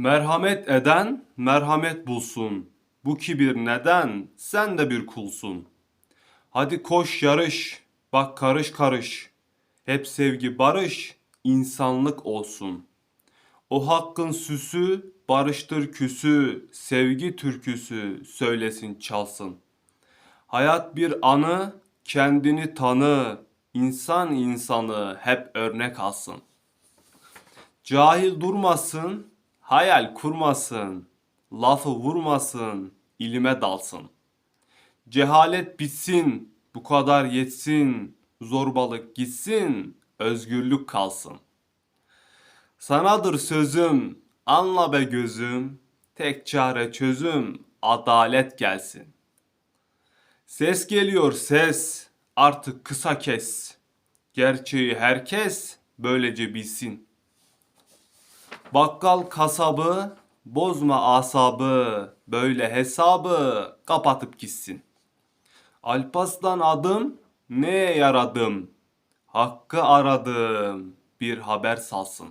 Merhamet eden merhamet bulsun. Bu kibir neden? Sen de bir kulsun. Hadi koş yarış, bak karış karış. Hep sevgi barış, insanlık olsun. O hakkın süsü, barıştır küsü, sevgi türküsü söylesin çalsın. Hayat bir anı, kendini tanı, insan insanı hep örnek alsın. Cahil durmasın, hayal kurmasın, lafı vurmasın, ilime dalsın. Cehalet bitsin, bu kadar yetsin, zorbalık gitsin, özgürlük kalsın. Sanadır sözüm, anla be gözüm, tek çare çözüm, adalet gelsin. Ses geliyor ses, artık kısa kes. Gerçeği herkes böylece bilsin. Bakkal kasabı, bozma asabı, böyle hesabı kapatıp gitsin. Alpaslan adım, neye yaradım? Hakkı aradım, bir haber salsın.